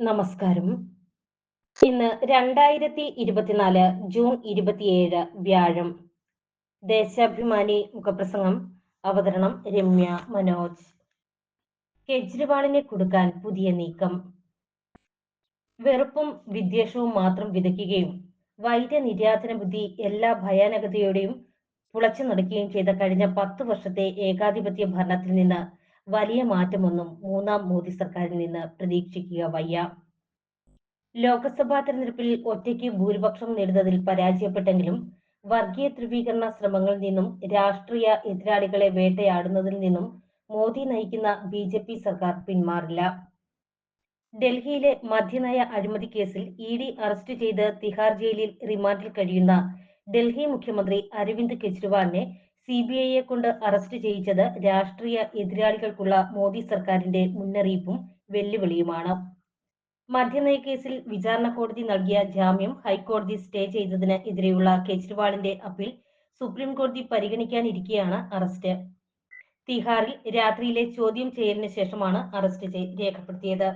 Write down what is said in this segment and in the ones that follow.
നമസ്കാരം. ഇന്ന് രണ്ടായിരത്തി ഇരുപത്തിനാല് ജൂൺ ഇരുപത്തിയേഴ് വ്യാഴം. ദേശാഭിമാനി മുഖപ്രസംഗം അവതരണം രമ്യ മനോജ്. കെജ്രിവാളിനെ കൊടുക്കാൻ പുതിയ നീക്കം. വെറുപ്പും വിദ്വേഷവും മാത്രം വിതയ്ക്കുകയും വൈദ്യനിര്യാതന ബുദ്ധി എല്ലാ ഭയാനകതയോടെയും പുളച്ചു നടക്കുകയും ചെയ്ത കഴിഞ്ഞ പത്ത് വർഷത്തെ ഏകാധിപത്യ ഭരണത്തിൽ നിന്ന് വലിയ മാറ്റമൊന്നും മൂന്നാം മോദി സർക്കാരിൽ നിന്ന് പ്രതീക്ഷിക്കുക വയ്യ. ലോക്സഭാ തെരഞ്ഞെടുപ്പിൽ ഒറ്റയ്ക്ക് ഭൂരിപക്ഷം നേടുന്നതിൽ പരാജയപ്പെട്ടെങ്കിലും വർഗീയ ധ്രുവീകരണ ശ്രമങ്ങളിൽ നിന്നും രാഷ്ട്രീയ എതിരാളികളെ വേട്ടയാടുന്നതിൽ നിന്നും മോദി നയിക്കുന്ന ബി ജെ പി സർക്കാർ പിന്മാറില്ല. ഡൽഹിയിലെ മദ്യനയ അഴിമതി കേസിൽ ഇ ഡി അറസ്റ്റ് ചെയ്ത് തിഹാർ ജയിലിൽ റിമാൻഡിൽ കഴിയുന്ന ഡൽഹി മുഖ്യമന്ത്രി അരവിന്ദ് കെജ്രിവാളിനെ സി ബി ഐയെ കൊണ്ട് അറസ്റ്റ് ചെയ്യിച്ചത് രാഷ്ട്രീയ എതിരാളികൾക്കുള്ള മോദി സർക്കാരിന്റെ മുന്നറിയിപ്പും വെല്ലുവിളിയുമാണ്. മദ്യനയ കേസിൽ വിചാരണ കോടതി നൽകിയ ജാമ്യം ഹൈക്കോടതി സ്റ്റേ ചെയ്തതിന് എതിരെയുള്ള കെജ്രിവാളിന്റെ അപ്പീൽ സുപ്രീം കോടതി പരിഗണിക്കാനിരിക്കെയാണ് അറസ്റ്റ്. തിഹാറിൽ രാത്രിയിലെ ചോദ്യം ചെയ്യലിന് ശേഷമാണ് അറസ്റ്റ് രേഖപ്പെടുത്തിയത്.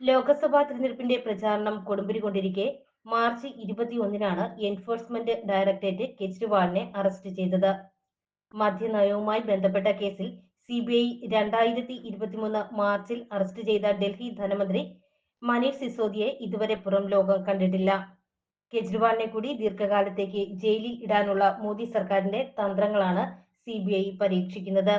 ലോക്സഭാ തിരഞ്ഞെടുപ്പിന്റെ പ്രചാരണം കൊടുമ്പിരി കൊടുമ്പിരികൊണ്ടിരിക്കെ മാർച്ച് ഇരുപത്തിയൊന്നിനാണ് എൻഫോഴ്സ്മെന്റ് ഡയറക്ടറേറ്റ് കെജ്രിവാളിനെ അറസ്റ്റ് ചെയ്തത്. മദ്യനയവുമായി ബന്ധപ്പെട്ട കേസിൽ സി ബി ഐ രണ്ടായിരത്തി ഇരുപത്തിമൂന്ന് മാർച്ചിൽ അറസ്റ്റ് ചെയ്ത ഡൽഹി ധനമന്ത്രി മനീഷ് സിസോദിയെ ഇതുവരെ പുറം ലോകം കണ്ടിട്ടില്ല. കെജ്രിവാളിനെ കൂടി ദീർഘകാലത്തേക്ക് ജയിലിൽ ഇടാനുള്ള മോദി സർക്കാരിന്റെ തന്ത്രങ്ങളാണ് സി ബി ഐ പരീക്ഷിക്കുന്നത്.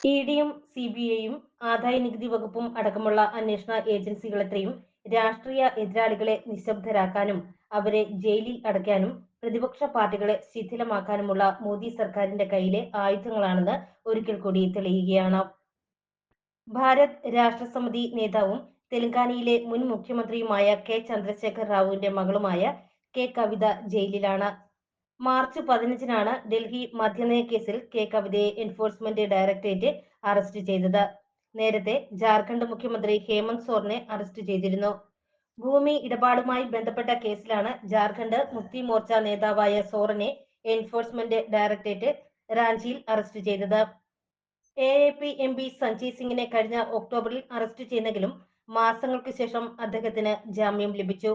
ഇ ഡിയും സി ബി ഐയും ആദായ നികുതി വകുപ്പും അടക്കമുള്ള അന്വേഷണ ഏജൻസികളെത്രയും രാഷ്ട്രീയ എതിരാളികളെ നിശബ്ദരാക്കാനും അവരെ ജയിലിൽ അടയ്ക്കാനും പ്രതിപക്ഷ പാർട്ടികളെ ശിഥിലമാക്കാനുമുള്ള മോദി സർക്കാരിന്റെ കയ്യിലെ ആയുധങ്ങളാണെന്ന് ഒരിക്കൽ കൂടി തെളിയുകയാണ്. ഭാരത് രാഷ്ട്രസമിതി നേതാവും തെലങ്കാനയിലെ മുൻ മുഖ്യമന്ത്രിയുമായ കെ ചന്ദ്രശേഖർ റാവുവിന്റെ മകളുമായ കെ കവിത ജയിലിലാണ്. മാർച്ച് പതിനഞ്ചിനാണ് ഡൽഹി മദ്യനയ കേസിൽ കെ കവിതയെ എൻഫോഴ്സ്മെന്റ് ഡയറക്ടറേറ്റ് അറസ്റ്റ് ചെയ്തത്. നേരത്തെ ജാർഖണ്ഡ് മുഖ്യമന്ത്രി ഹേമന്ത് സോറിനെ അറസ്റ്റ് ചെയ്തിരുന്നു. ഭൂമി ഇടപാടുമായി ബന്ധപ്പെട്ട കേസിലാണ് ജാർഖണ്ഡ് മുക്തി മോർച്ച നേതാവായ സോറിനെ എൻഫോഴ്സ്മെന്റ് ഡയറക്ടറേറ്റ് റാഞ്ചിയിൽ അറസ്റ്റ് ചെയ്തത്. A A P M P Sanjay സിംഗിനെ കഴിഞ്ഞ ഒക്ടോബറിൽ അറസ്റ്റ് ചെയ്തെങ്കിലും മാസങ്ങൾക്ക് ശേഷം അദ്ദേഹത്തിന് ജാമ്യം ലഭിച്ചു.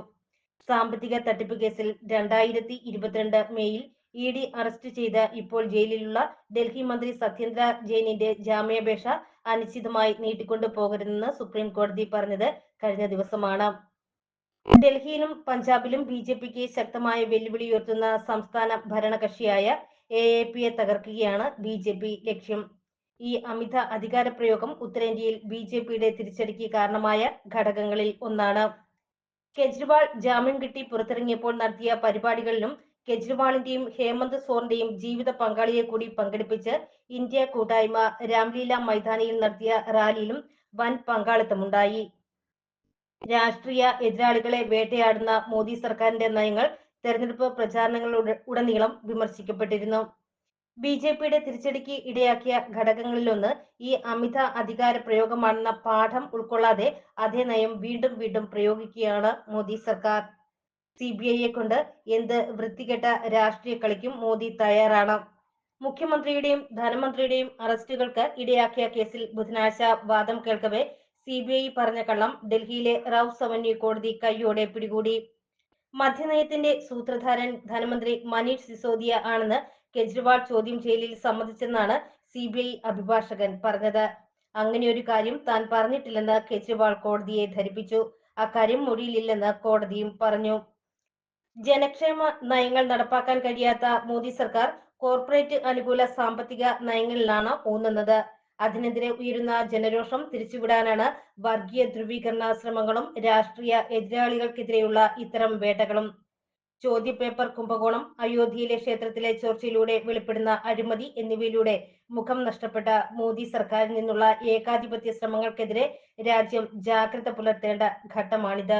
സാമ്പത്തിക തട്ടിപ്പ് കേസിൽ രണ്ടായിരത്തി ഇരുപത്തിരണ്ട് മെയ്യിൽ ഇ ഡി അറസ്റ്റ് ചെയ്ത ഇപ്പോൾ ജയിലിലുള്ള ഡൽഹി മന്ത്രി സത്യേന്ദ്ര ജെയിനിന്റെ ജാമ്യാപേക്ഷ അനിശ്ചിതമായി നീട്ടിക്കൊണ്ടു പോകരുതെന്ന് സുപ്രീം കോടതി പറഞ്ഞത് കഴിഞ്ഞ ദിവസമാണ്. ഡൽഹിയിലും പഞ്ചാബിലും ബി ജെ പിക്ക് ശക്തമായ വെല്ലുവിളി ഉയർത്തുന്ന സംസ്ഥാന ഭരണകക്ഷിയായ എ എ പിയെ തകർക്കുകയാണ് ബി ജെ പി ലക്ഷ്യം. ഈ അമിത അധികാര പ്രയോഗം ഉത്തരേന്ത്യയിൽ ബി ജെ പിയുടെ തിരിച്ചടിക്ക് കാരണമായ ഘടകങ്ങളിൽ ഒന്നാണ്. കെജ്രിവാൾ ജാമ്യം കിട്ടി പുറത്തിറങ്ങിയപ്പോൾ നടത്തിയ പരിപാടികളിലും കെജ്രിവാളിന്റെയും ഹേമന്ത് സോറിന്റെയും ജീവിത പങ്കാളിയെ കൂടി പങ്കെടുപ്പിച്ച് ഇന്ത്യ കൂട്ടായ്മ രാംലീല മൈതാനിയിൽ നടത്തിയ റാലിയിലും വൻ പങ്കാളിത്തമുണ്ടായി. രാഷ്ട്രീയ എതിരാളികളെ വേട്ടയാടുന്ന മോദി സർക്കാരിന്റെ നയങ്ങൾ തെരഞ്ഞെടുപ്പ് പ്രചാരണങ്ങളുടെ ഉടനീളം വിമർശിക്കപ്പെട്ടിരുന്നു. ബി ജെ പിയുടെ തിരിച്ചടിക്ക് ഇടയാക്കിയ ഘടകങ്ങളിലൊന്ന് ഈ അമിത അധികാര പ്രയോഗമാണെന്ന പാഠം ഉൾക്കൊള്ളാതെ അതേ നയം വീണ്ടും വീണ്ടും പ്രയോഗിക്കുകയാണ് മോദി സർക്കാർ. സി ബി ഐയെ കൊണ്ട് എന്ത് വൃത്തികെട്ട രാഷ്ട്രീയ കളിക്കും മോദി തയ്യാറാണ്. മുഖ്യമന്ത്രിയുടെയും ധനമന്ത്രിയുടെയും അറസ്റ്റുകൾക്ക് ഇടയാക്കിയ കേസിൽ ബുധനാഴ്ച വാദം കേൾക്കവെ സി ബി ഐ പറഞ്ഞ കള്ളം ഡൽഹിയിലെ റൌസ് അവന്യൂ കോടതി കൈയോടെ പിടികൂടി. മധ്യനയത്തിന്റെ സൂത്രധാരൻ ധനമന്ത്രി മനീഷ് സിസോദിയ ആണെന്ന് കെജ്രിവാൾ ചോദ്യം ചെയ്യലിൽ സമ്മതിച്ചെന്നാണ് സി ബി ഐ അഭിഭാഷകൻ പറഞ്ഞത്. അങ്ങനെയൊരു കാര്യം താൻ പറഞ്ഞിട്ടില്ലെന്ന് കെജ്രിവാൾ കോടതിയെ ധരിപ്പിച്ചു. അക്കാര്യം മൊഴിയിലില്ലെന്ന് കോടതിയും പറഞ്ഞു. ജനക്ഷേമ നയങ്ങൾ നടപ്പാക്കാൻ കഴിയാത്ത മോദി സർക്കാർ കോർപ്പറേറ്റ് അനുകൂല സാമ്പത്തിക നയങ്ങളിലാണ് ഊന്നുന്നത്. അതിനെതിരെ ഉയരുന്ന ജനരോഷം തിരിച്ചുവിടാനാണ് വർഗീയ ധ്രുവീകരണ ശ്രമങ്ങളും രാഷ്ട്രീയ എതിരാളികൾക്കെതിരെയുള്ള ഇത്തരം വേട്ടകളും. ചോദ്യപേപ്പർ കുംഭകോണം അയോധ്യയിലെ ക്ഷേത്രത്തിലെ ചോർച്ചയിലൂടെ വെളിപ്പെടുന്ന അഴിമതി എന്നിവയിലൂടെ മുഖം നഷ്ടപ്പെട്ട മോദി സർക്കാരിൽ നിന്നുള്ള ഏകാധിപത്യ ശ്രമങ്ങൾക്കെതിരെ രാജ്യം ജാഗ്രത പുലർത്തേണ്ട ഘട്ടമാണിത്.